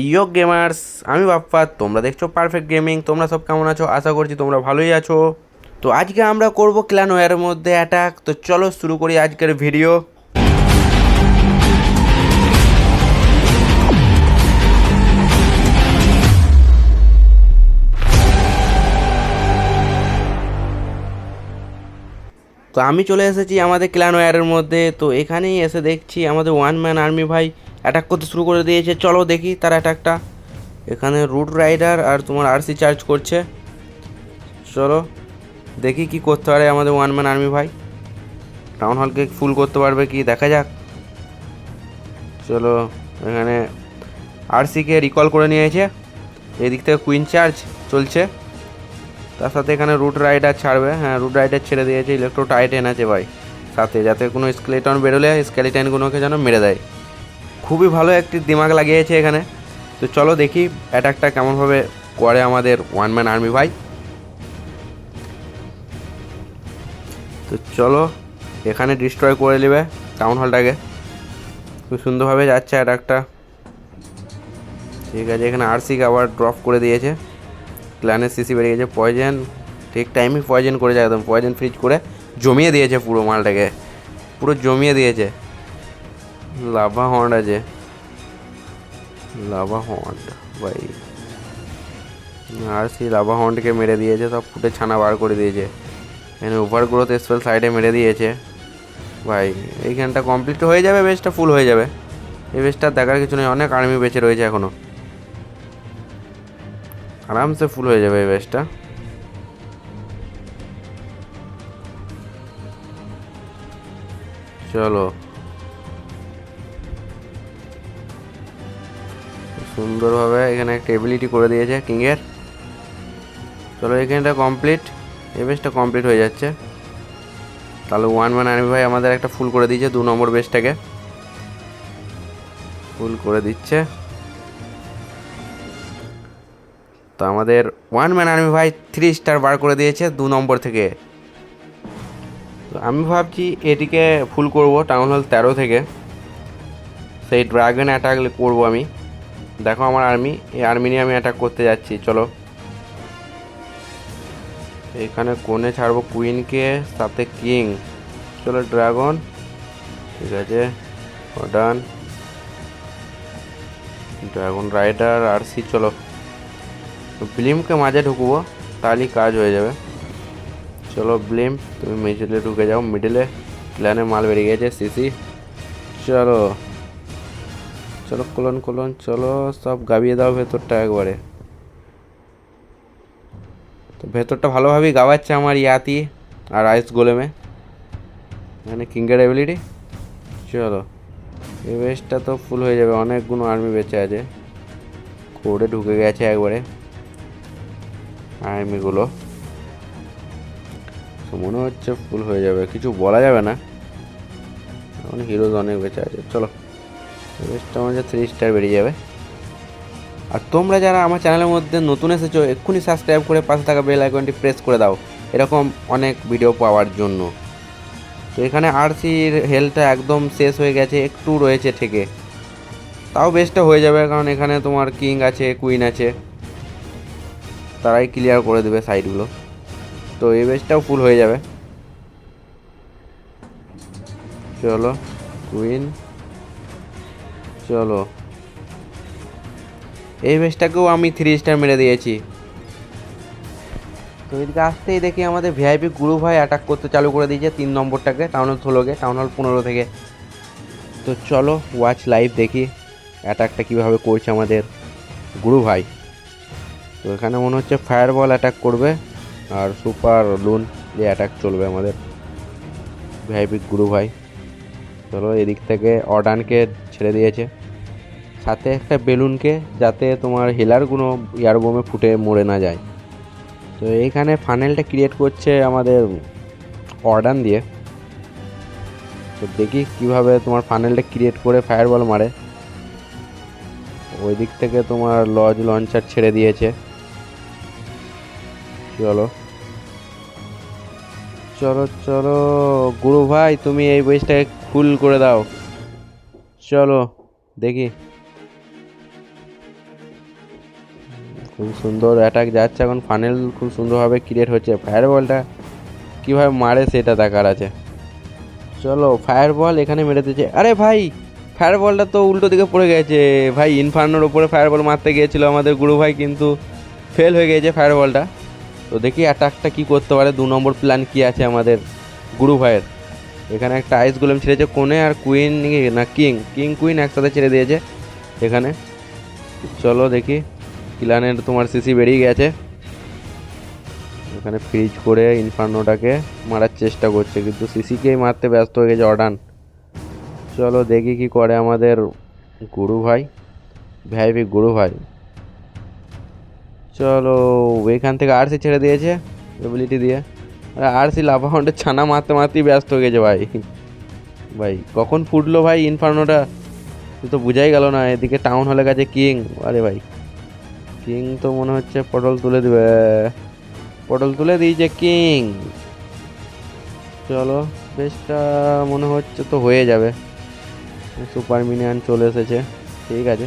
ইয়ো gamers আমি বাপ্পা, তোমরা দেখছ পারফেক্ট গেমিং তোমরা সব কেমন আছো? আশা করছি তোমরা ভালোই আছো। তো আজকে আমরা করব ক্ল্যান ওয়ারের মধ্যে অ্যাটাক তো চলো শুরু করি আজকের ভিডিও তো আমি চলে এসেছি আমাদের ক্ল্যান ওয়ারের মধ্যে। তো এখানেই এসে দেখছি আমাদের ওয়ান ম্যান আর্মি ভাই। অ্যাটাক করতে শুরু করে দিয়েছে। চলো দেখি তার অ্যাটাকটা এখানে রুট রাইডার আর তোমার আরসি চার্জ করছে। চলো দেখি কি করতে পারে আমাদের ওয়ান ম্যান আর্মি ভাই। টাউন হলকে ফুল করতে পারবে কি? দেখা যাক। চলো এখানে আরসিকে রিকল করে নিয়েছে। এদিক থেকে কুইন চার্জ চলছে। তার সাথে এখানে রুট রাইডার ছাড়বে। হ্যাঁ রুট রাইডার ছেড়ে দিয়েছে। ইলেকট্রো টাইটেন আছে ভাই। সাথে যাতে কোনো স্কেলেটন বেরোলে স্কেলেটনগুলোকে যেন মেরে দেয়। খুবই ভালো একটি দিমাগ লাগিয়েছে এখানে। তো চলো দেখি অ্যাটাকটা কেমনভাবে করে আমাদের ওয়ান ম্যান আর্মি ভাই। তো চলো এখানে ডিস্ট্রয় করে নেবে টাউন হলটাকে খুব সুন্দরভাবে যাচ্ছে অ্যাটাকটা ঠিক আছে, এখানে আরসিকে আবার ড্রপ করে দিয়েছে। ক্ল্যানের সিসি বেরিয়ে গেছে। পয়জেন ঠিক টাইমে পয়জেন করে যায় একদম। পয়জেন ফ্রিজ করে জমিয়ে দিয়েছে পুরো মালটাকে। পুরো জমিয়ে দিয়েছে। লাভা হন্ড আছে লাভা হন্ড ভাই আর সেই লাভা হন্ডকে মেরে দিয়েছে সব ফুটে ছানা বার করে দিয়েছে এখানে ওভার গ্রোথ স্পেল সাইডে মেরে দিয়েছে ভাই এইখানটা কমপ্লিট হয়ে যাবে বেসটা ফুল হয়ে যাবে এই বেসটা দেখার কিছু নেই অনেক আর্মি বেঁচে রয়েছে এখনও আরামসে ফুল হয়ে যাবে এই বেসটা চলো সুন্দরভাবে এখানে একটা এবিলিটি করে দিয়েছে কিংয়ের চলো এখানটা কমপ্লিট এই বেসটা কমপ্লিট হয়ে যাচ্ছে। তাহলে ওয়ান ম্যান আর্মি ভাই আমাদের একটা ফুল করে দিয়েছে, দু নম্বর বেসটাকে ফুল করে দিচ্ছে। তো আমাদের ওয়ান ম্যান আর্মি ভাই থ্রি স্টার বার করে দিয়েছে দু নম্বর থেকে। তো আমি ভাবছি এটিকে ফুল করব টাউন হল তেরো থেকে। সেই ড্রাগন অ্যাটাক করব আমি। দেখো আমার আর্মি এই আর্মি নিয়ে আমি অ্যাটাক করতে যাচ্ছি, চলো। এখানে কোণে ছাড়বো কুইনকে সাথে কিং চলো ড্রাগন ঠিক আছে ডান ড্রাগন রাইডার আর সি চলো। ব্লিমকে মাঝে ঢুকবো, তাহলেই কাজ হয়ে যাবে। চলো ব্লিম তুমি মিডিলে ঢুকে যাও মিডিলে প্ল্যানে মাল বেরিয়ে গেছে সিসি চলো। চলো, কোলন কোলন, চলো, সব গাবিয়ে দাও ভেতরটা একবারে। তো ভেতরটা ভালোভাবেই গাওয়াচ্ছে আমার ইয়াতি আর আইস গোলেমে। মানে কিংগের এবিলিটি চলো এই বেসটা তো ফুল হয়ে যাবে অনেকগুলো আর্মি বেঁচে আছে। কোডে ঢুকে গেছে একবারে। আর্মিগুলো তো মনে হচ্ছে ফুল হয়ে যাবে, কিছু বলা যাবে না। এখন হিরোজ অনেক বেঁচে আছে, চলো। বেসটা আমাদের থ্রি স্টার বেরিয়ে যাবে। আর তোমরা যারা আমার চ্যানেলের মধ্যে নতুন এসেছ, এক্ষুনি সাবস্ক্রাইব করে পাশে থাকা বেল আইকনটি প্রেস করে দাও। এরকম অনেক ভিডিও পাওয়ার জন্য। তো এখানে আরসির হেলথটা একদম শেষ হয়ে গেছে, একটু রয়েছে থেকে। তাও বেস্টটা হয়ে যাবে, কারণ এখানে তোমার কিং আছে কুইন আছে। তারাই ক্লিয়ার করে দেবে সাইডগুলো তো এই বেসটাও ফুল হয়ে যাবে। চলো কুইন চলো। এই বেসটাকেও আমি থ্রি স্টার মেরে দিয়েছি। তো এদিকে আসতেই দেখি আমাদের ভিআইপি গুরু ভাই অ্যাটাক করতে চালু করে দিয়েছে তিন নম্বরটাকে টাউন হল ষোলোকে টাউন হল পনেরো থেকে। তো চলো ওয়াচ লাইভ দেখি অ্যাটাকটা কীভাবে করছে আমাদের গুরু ভাই। তো এখানে মনে হচ্ছে ফায়ার বল অ্যাটাক করবে আর সুপার লুন দিয়ে অ্যাটাক চলবে আমাদের ভিআইপি গুরু ভাই। চলো এদিক থেকে অর্ডানকে ছেড়ে দিয়েছে। সাথে একটা বেলুনকে যাতে তোমার হিলারগুলো এয়ার বোমে ফুটে মরে না যায়। তো এইখানে ফানেলটা ক্রিয়েট করছে আমাদের অর্ডান দিয়ে। তো দেখি কীভাবে তোমার ফানেলটা ক্রিয়েট করে ফায়ার বল মারে। ওই দিক থেকে তোমার লজ লঞ্চার ছেড়ে দিয়েছে। চলো। চলো চলো। গুরু ভাই, তুমি এই বইসটাকে ফুল করে দাও। চলো, দেখি। খুব সুন্দর অ্যাটাক যাচ্ছে এখন। ফানেল খুব সুন্দরভাবে ক্রিয়েট হচ্ছে। ফায়ার বলটা কীভাবে মারে সেটা দেখার আছে। চলো ফায়ার বল এখানে মেরে দিয়েছে। আরে ভাই ফায়ার বলটা তো উল্টো দিকে পড়ে গেছে। ভাই ইনফার্নোর ওপরে ফায়ার বল মারতে গিয়েছিল আমাদের গুরু ভাই, কিন্তু ফেল হয়ে গেছে ফায়ার বলটা তো দেখি অ্যাটাকটা কী করতে পারে। দু নম্বর প্ল্যান কী আছে আমাদের গুরু ভাইয়ের। এখানে একটা আইস গুলেম ছেড়েছে কোনে আর কুইন না কিং কিং কুইন একসাথে ছেড়ে দিয়েছে এখানে। চলো দেখি কিলানের তোমার সিসি বেরিয়ে গেছে। এখানে ফ্রিজ করে ইনফার্নোটাকে মারার চেষ্টা করছে, কিন্তু সিসিকেই মারতে ব্যস্ত হয়ে গেছে অর্ডান চলো দেখি কি করে আমাদের গুরু ভাই ভাইবি গুরু ভাই। চলো, এখান থেকে আরসি ছেড়ে দিয়েছে এবিলিটি দিয়ে। আরে আরসি লাভা হাউন্ডের ছানা মারতে মারতেই ব্যস্ত হয়ে গেছে ভাই। ভাই, কখন ফুটলো ভাই ইনফার্নোটা? সে তো বোঝাই গেল না, এদিকে টাউন হলে গেছে কিং। আরে ভাই, কিং তো মনে হচ্ছে পটল তুলে দেবে। পটল তুলে দিয়েছে কিং। চলো, বেশটা মনে হচ্ছে তো হয়ে যাবে। সুপার মিনিয়ন চলে এসেছে, ঠিক আছে।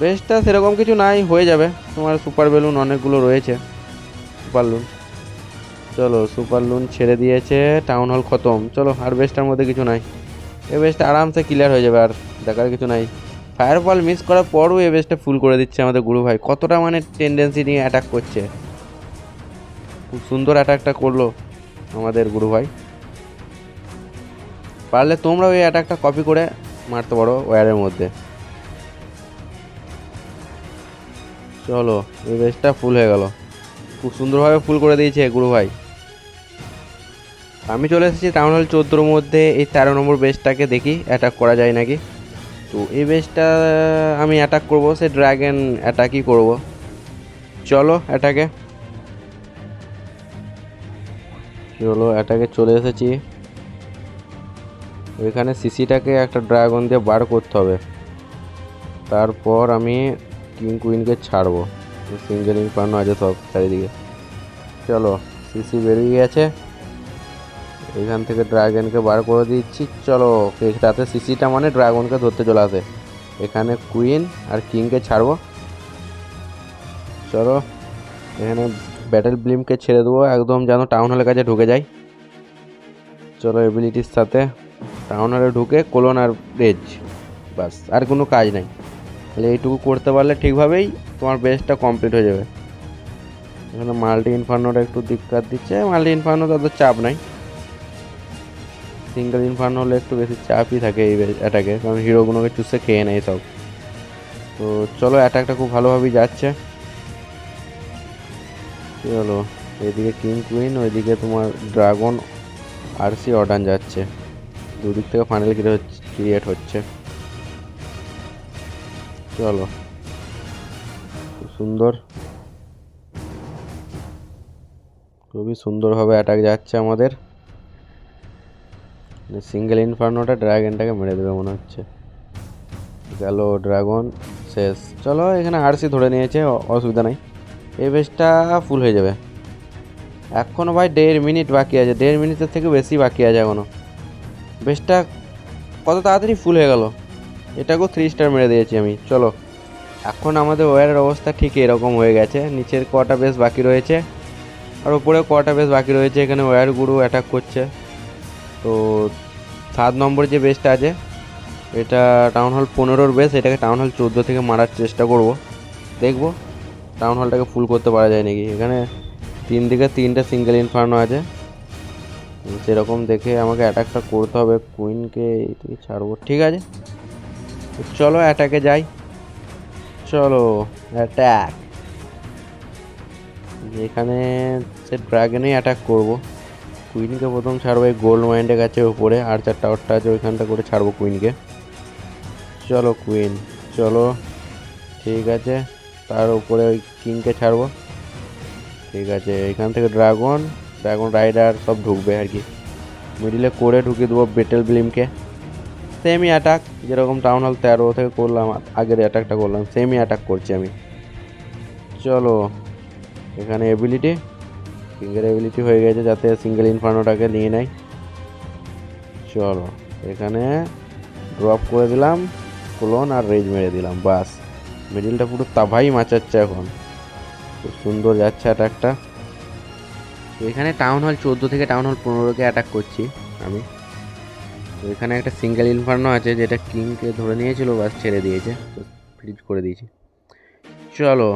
বেশটা সেরকম কিছু নাই, হয়ে যাবে। তোমার সুপার বেলুন অনেকগুলো রয়েছে। সুপার লুন চলো, সুপার লুন ছেড়ে দিয়েছে টাউন হল খতম। চলো, আর বেস্টার মধ্যে কিছু নাই। এ বেস্ট আরামসে ক্লিয়ার হয়ে যাবে, আর দেখার কিছু নাই। ফায়ার বল মিস করার পরও এ বেস্টটা ফুল করে দিচ্ছে আমাদের গুরু ভাই। কতটা মানে টেন্ডেন্সি নিয়ে অ্যাটাক করছে। খুব সুন্দর অ্যাটাকটা করল আমাদের গুরু ভাই। পারলে তোমরা ওই অ্যাটাকটা কপি করে মারতে পারো ওয়ারের মধ্যে। চলো এই বেসটা ফুল হয়ে গেল। খুব সুন্দরভাবে ফুল করে দিয়েছে গুরু ভাই। আমি চলে এসেছি টাউন হল চোদ্দোর মধ্যে এই তেরো নম্বর বেসটাকে দেখি অ্যাটাক করা যায় নাকি? তো এই বেসটা আমি অ্যাটাক করব, সে ড্রাগন অ্যাটাকই করব। চলো অ্যাটাকে চলো অ্যাটাকে চলে এসেছি। ওইখানে সিসিটাকে একটা ড্রাগন দিয়ে বার করতে হবে। তারপর আমি কিং কুইনকে ছাড়বো। সিঙ্গেল ইনফার্নো আছে সব চারিদিকে। চলো সিসি বেরিয়ে গেছে। এখান থেকে ড্রাগনকে বার করে দিচ্ছি। চলো তাতে সিসিটা মানে ড্রাগনকে ধরতে চলে আসে। এখানে কুইন আর কিংকে ছাড়বো। চলো, এখানে ব্যাটেল ব্লিমকে ছেড়ে দেবো। একদম যেন টাউন হলের কাছে ঢুকে যায় চলো এবিলিটির সাথে টাউন হলে ঢুকে কোলন আর রেজ বাস, আর কোনো কাজ নাই। তাহলে এইটুকু করতে পারলে ঠিকভাবেই তোমার বেসটা কমপ্লিট হয়ে যাবে। এখানে মাল্টি ইনফার্নোটা একটু দিক্কাত দিচ্ছে। মাল্টি ইনফার্নো তত চাপ নাই। সিঙ্গেল ইনফার্নো হলে একটু বেশি চাপই থাকে এই অ্যাটাকে কারণ হিরোগুলোকে চুষে খেয়ে নেয় সব। তো চলো অ্যাটাকটা খুব ভালোভাবেই যাচ্ছে। চলো, এদিকে কিং কুইন ওইদিকে তোমার ড্রাগন আর সি অর্ডান যাচ্ছে। দুদিক থেকে ফাইনাল ক্রিয়েট হচ্ছে। চলো সুন্দর। খুবই সুন্দরভাবে অ্যাটাক যাচ্ছে আমাদের। সিঙ্গেল ইনফার্নোটা ড্রাগনটাকে মেরে দেবে মনে হচ্ছে। গেল ড্রাগন শেষ। চলো, এখানে আরসি ধরে নিয়েছে অসুবিধা নাই। এই বেসটা ফুল হয়ে যাবে। এখনও ভাই দেড় মিনিট বাকি আছে। দেড় মিনিটের থেকে বেশি বাকি আছে এখনও বেসটা কত তাড়াতাড়ি ফুল হয়ে গেল। এটাকেও থ্রি স্টার মেরে দিয়েছি আমি। চলো। এখন আমাদের ওয়ারের অবস্থা ঠিক এরকম হয়ে গেছে। নিচের কটা বেশ বাকি রয়েছে। আর উপরে কটা বেশ বাকি রয়েছে। এখানে ওয়ার গুরু অ্যাটাক করছে। তো সাত নম্বর যে বেসটা আছে, এটা টাউন হল পনেরোর বেস এটাকে টাউন হল চোদ্দ থেকে মারার চেষ্টা করব। দেখব টাউন হলটাকে ফুল করতে পারা যায় নাকি। এখানে তিন দিকে তিনটে সিঙ্গেল ইনফার্নো আছে। সেরকম দেখে আমাকে অ্যাটাকটা করতে হবে কুইনকে এইদিকে ছাড়বো। ঠিক আছে? চলো অ্যাটাকে যাই। চলো অ্যাটাক এখানে সে ড্রাগনেই অ্যাটাক করব। কুইনকে প্রথম ছাড়বো, এই গোল্ড মাইন্ডের কাছে উপরে, আর চার টাওয়ারটা আছে ওইখানটা করে ছাড়বো কুইনকে। চলো কুইন, চলো, ঠিক আছে, তার উপরে ওই কিংকে ছাড়বো। ঠিক আছে, এখান থেকে ড্রাগন ড্রাগন রাইডার সব ঢুকবে আর কি। মিডিলে করে ঢুকিয়ে দেবো বেটেল ব্লিমকে সেমই অ্যাটাক যেরকম টাউন হল তেরো থেকে করলাম, আগের অ্যাটাকটা করলাম সেমই অ্যাটাক করছি আমি। চলো, এখানে এবিলিটি সিঙ্গেল এবিলিটি হয়ে গেছে যাতে সিঙ্গেল ইনফার্নোটাকে নিয়ে নেয়। চলো, এখানে ড্রপ করে দিলাম ক্লোন আর রেজ মেরে দিলাম, বাস। মিডিলটা পুরো তাভাই মাচাচ্ছে এখন। খুব সুন্দর যাচ্ছে অ্যাটাকটা এখানে টাউন হল চোদ্দ থেকে টাউন হল পনেরোকে অ্যাটাক করছি আমি। তো এখানে একটা সিঙ্গেল ইনফার্নো আছে যেটা কিংকে ধরে নিয়েছিল, বাস ছেড়ে দিয়েছে। তো ফ্রিজ করে দিয়েছি। চলো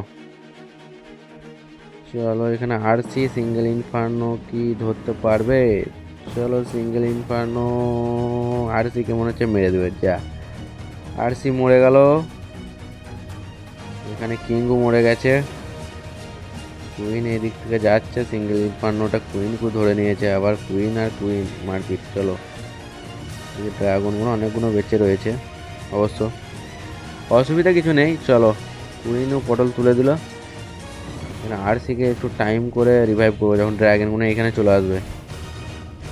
চলো এখানে আরসি, সিঙ্গেল ইনফার্নো কি ধরতে পারবে? চলো সিঙ্গেল ইনফার্নো, আরসিকে মনে হচ্ছে মেরে দেবে, যা। আরসি মরে গেল। এখানে কিংও মরে গেছে। কুইন এদিক থেকে যাচ্ছে, সিঙ্গেল ইনফার্নোটা কুইনকে ধরে নিয়েছে, আবার কুইন আর কুইন মারপিট, চলো। ড্রাগনগুলো অনেকগুলো বেঁচে রয়েছে, অবশ্য। অসুবিধা কিছু নেই, চলো। কুইনও পটল তুলে দিল। এখানে আরসিকে একটু টাইম করে রিভাইভ করব, যখন ড্রাগনগুলো এখানে চলে আসবে।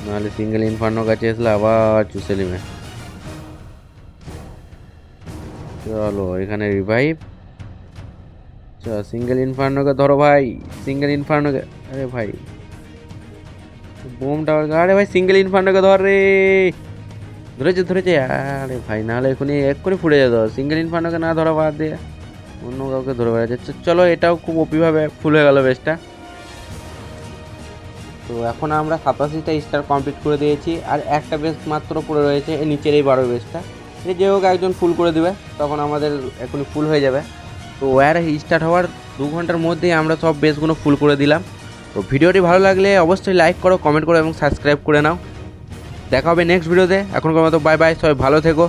নাহলে সিঙ্গেল ইনফার্নোর কাছে আসলে আবার চুষে নেবে। চলো, এখানে রিভাইভ চলো সিঙ্গেল ইনফার্নোকে ধরো ভাই সিঙ্গেল ইনফার্নোকে আরে ভাই। বোমটা আরে ভাই সিঙ্গেল ইনফার্নোকে ধর রে। ধরেছে ধরেছে, আরে ভাই, নাহলে এখনই এক্ষুনি ফুটে যেত। সিঙ্গেল ইনফার্নোকে না ধরা বাদ দিয়ে। অন্য কাউকে ধরে বেড়াচ্ছে। চ- চলো, এটাও খুব ওপিভাবে ফুল হয়ে গেল বেশটা। তো এখন আমরা সাতাশিটা স্টার কমপ্লিট করে দিয়েছি। আর একটা বেস মাত্র পড়ে রয়েছে এই নিচের এই বারো বেসটা এই যে হোক, একজন ফুল করে দেবে, তখন আমাদের এখনই ফুল হয়ে যাবে। তো ওয়ার স্টার্ট হওয়ার দু ঘণ্টার মধ্যেই আমরা সব বেসগুলো ফুল করে দিলাম। তো ভিডিওটি ভালো লাগলে অবশ্যই লাইক করো কমেন্ট করো এবং সাবস্ক্রাইব করে নাও। দেখা হবে নেক্সট ভিডিওতে এখনকার মতো বাই বাই সবাই ভালো থেকো।